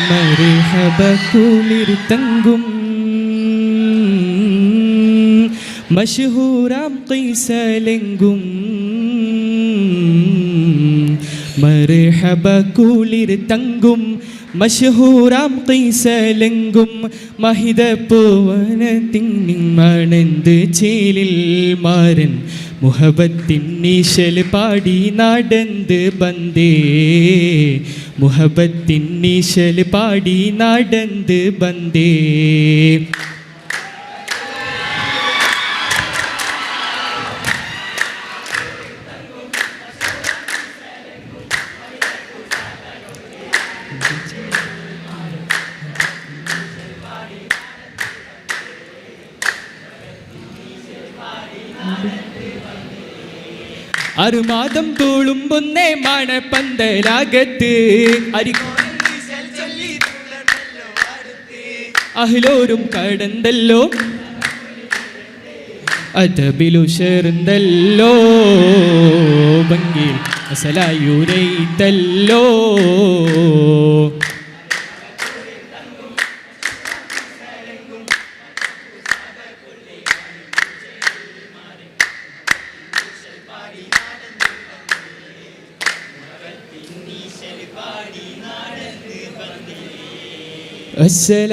മരഹബ കുളിർ തങ്കും മഷഹൂറാം കൈസലെങ്കും മരഹബ കുളിർ തങ്കും മഷഹൂറാം കൈസലെങ്കും മഹിത പൂവനത്തിൻ മണന്ത് ചേലിൽ മാരൻ മുഹബത്തിൻ പാടി നടന്ത് ബന്ദേ. മുഹബത്തിൻ പാടി നടന്ത് ബന്ദേ. അറുമാദം തൂളുമ്പുന്നേ മണപ്പന്തലാകത്ത് അരി അഹിലോരും കടന്തല്ലോ. അതബിലു ചേർന്നല്ലോ ഭംഗിയിൽ അസലായുരൈതല്ലോ അസ്സലാമു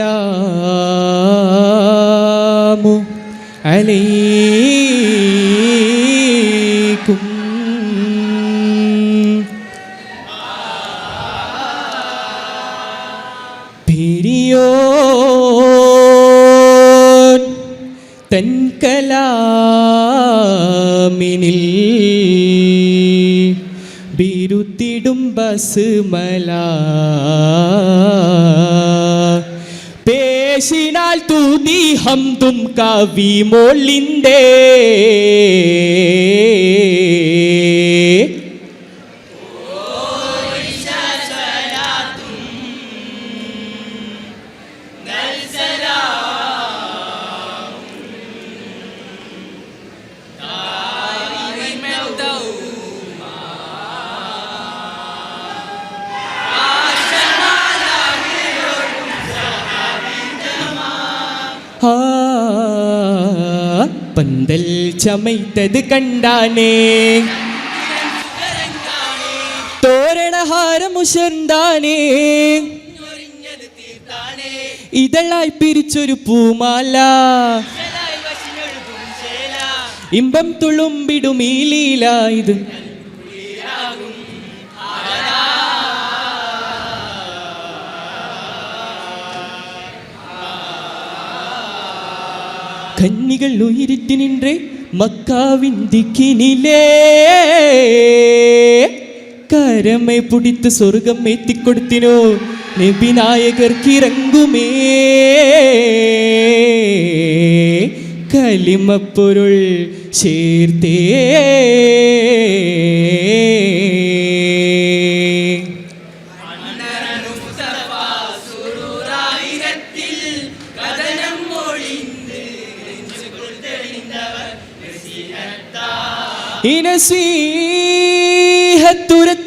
അലൈക്കും. പിരിയോൻ തൻ കലാമിനിൽ ബിരുത്തിടും ബസ് മലാ പേശിനാൽ തൂതി ഹംതും കവി മോളിന്റെ പന്തൽ ചമയ്ത്തത് കണ്ടാനേ തോരണഹാരമുഷർന്താനേ ഇതളായി പിരിച്ചൊരു പൂമാല. ഇമ്പം തുളുമ്പിടും ഈ ലീല ഇത്. കന്നികൾ ഉയരിത്തി നിன்றേ മക്കാവിൻ ദിക്കിനിലേ. കരമെ പിടിത്ത് സ്വർഗം എത്തിക്കൊടുത്തിനോ നബിനായകർക്കിറങ്ങുമേ കലിമപ്പൊരുൾ ചേർത്തേ.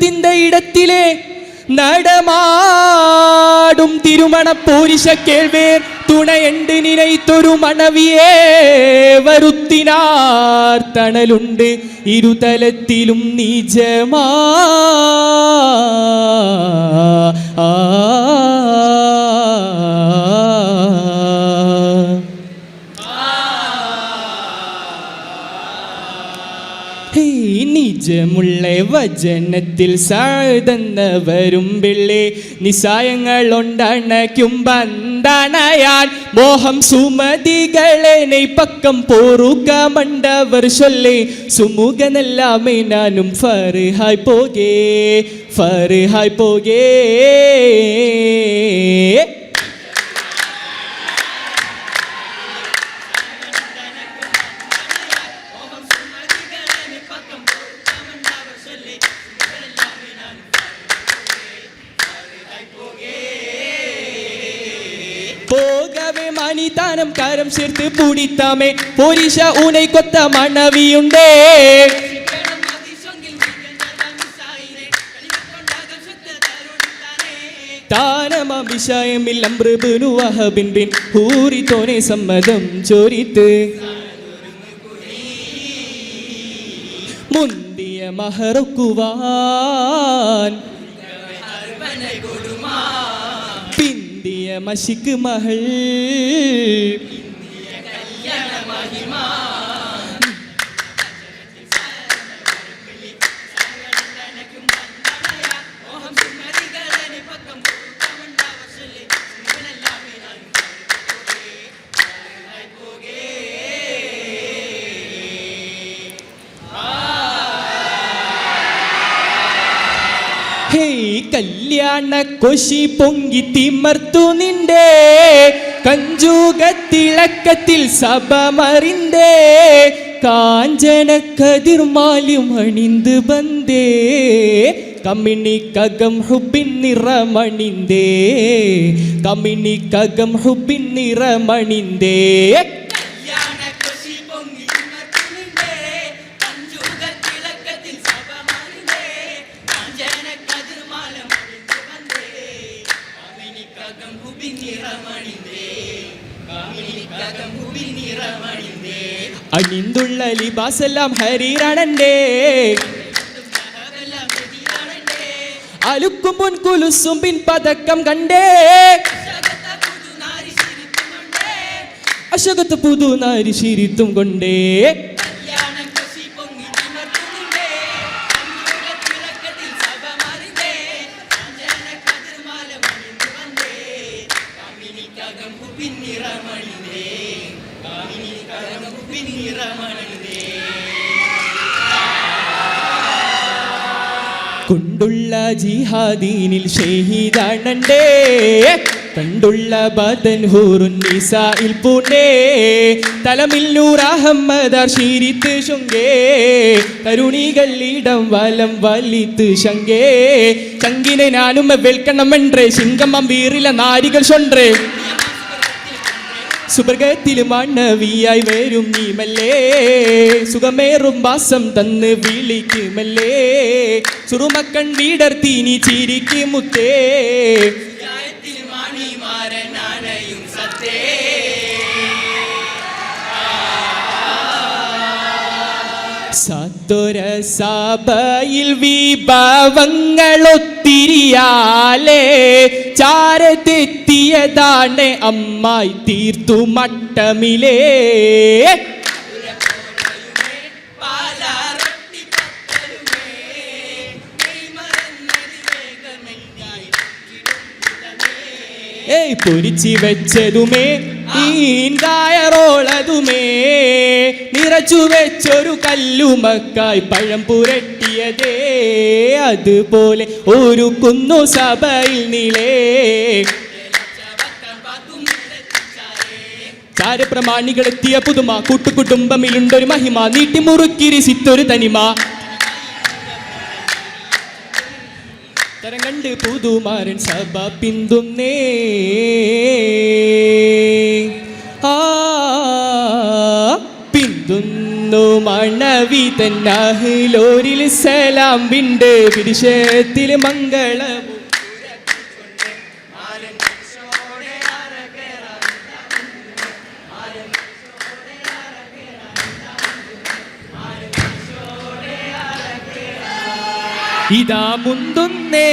ഇനസീഹത്തുരത്തിന്റെ ഇടത്തിലെ നടമാടും തിരുമണ പോരിശ കേൾവേർ തുണയുണ്ട് നിനൈത്തൊരു മണവിയേ വരുത്തിനാർ തണലുണ്ട് ഇരുതലത്തിലും നിജമാ നിജമുള്ള വചനത്തിൽ സാഴ്തെന്നവരും പിള്ളി നിസായങ്ങൾ ഉണ്ടണയ്ക്കും ബന്ധനയാൻ മോഹം സുമതികളെ പക്കം പോറുക മണ്ടവർ ചൊല്ലേ സുമുഖനെല്ലാമേ നാനും ഫർഹായ് പോകേ ഫർഹായ് പോകേ. போகவே மணிதானம் கரம் சேர்த்து பிடித்தாமே பொரிஷ உனை கொத்த மனைவியுண்டே താനമഭിഷയമിൽ അമ്രബിനു വഹബിൻ ബിൻ ഹൂറി തോനെ സമ്മതം ചോരിത്ത് മുന്തിയ മഹറക്കുവാൻ പിന്തിയ മഷിക്ക് മഹൾ ഹേയ് കല്യാണ കൊശി പൊങ്കി തിമർത്തു നിന്റെ കഞ്ചൂകത്തിളക്കത്തിൽ സഭമറിന്റെ കാഞ്ചന കതിർമാലും അണിന്ത് ബന്ദേ കമിണിക്കകം ഹുബിൻ നിറമണിന്തേ കമിണിക്കകം ഹുബിൻ നിറമണിന്തേ അണിന്തുള്ള ലിബാസെല്ലാം ഹരീരണന്റെ അലുക്കും മുൻ കുലുസും പിൻ പതക്കം കണ്ടേ. അശകത്ത് പുതു നാരി ശിരിത്തും കൊണ്ടേ. കൊണ്ടുള്ള ജിഹാദീനിൽ ഷഹീദാണണ്ടേ. കണ്ടുള്ള ബദൻ ഹൂറുൻ നിസായിൽ പൂണ്ടേ. തലമില്ലൂർ അഹമ്മദാർ ശീരിത്ത് ശുങ്കേ. കരുണികൾ ഇടം വലം വലിത്ത് ശങ്കേ. ചങ്കിനെ ഞാനും വെൽക്കണം ശിങ്കമ്മ വീറില നാരികൾ ചൊണ്ടേ സുവർഗത്തിൽ മണ്ണവിയായി വരും നീമല്ലേ? സുഖമേറും വാസം തന്ന് വിളിക്കുമല്ലേ? സുറുമക്കൺ വീടർത്തി നീ ചിരിക്കും മുത്തേ സത്തൊര സഭയിൽ വിഭവങ്ങളൊത്തിരിയാലേ ചാരത്തെത്തിയതാണ് അമ്മായി തീർത്തു മട്ടമിലേ. ഏയ് പൊരിച്ചു വെച്ചതുമേ ഈൻകായറോളതുമേ നിറച്ചു വെച്ചൊരു കല്ലുമക്കായി പഴം പുരട്ടിയതേ അതുപോലെ ഒരു കുന്നു സഭയിൽ നിലേ. ചാരപ്രമാണികളെത്തിയ പുതുമ കൂട്ടുകുടുംബമിലുണ്ടൊരു മഹിമ നീട്ടിമുറുക്കിരിസിത്തൊരു തനിമ. തരം കണ്ട് പുതുമാരൻ സഭ പിന്തുന്നേ. പിന്തുന്നു മണവി തന്നാഹിലോരിൽ സലാം വിണ്ട് വിരിശത്തിൽ മംഗളവും ഇതാ മുന്തുന്നേ